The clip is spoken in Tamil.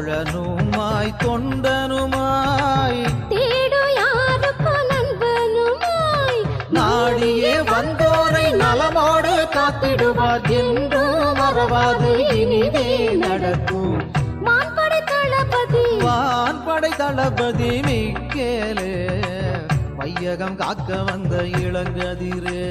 தோழனுமாய் தொண்டனுமாய். நாடியே வந்தோரை நலமோடு காத்திடுவார் என்றும் மறவாது இனிதே நடக்கும். வான் படை தளபதி மிக்கேலே வையகம் காக்க வந்த இளங்கதிரே.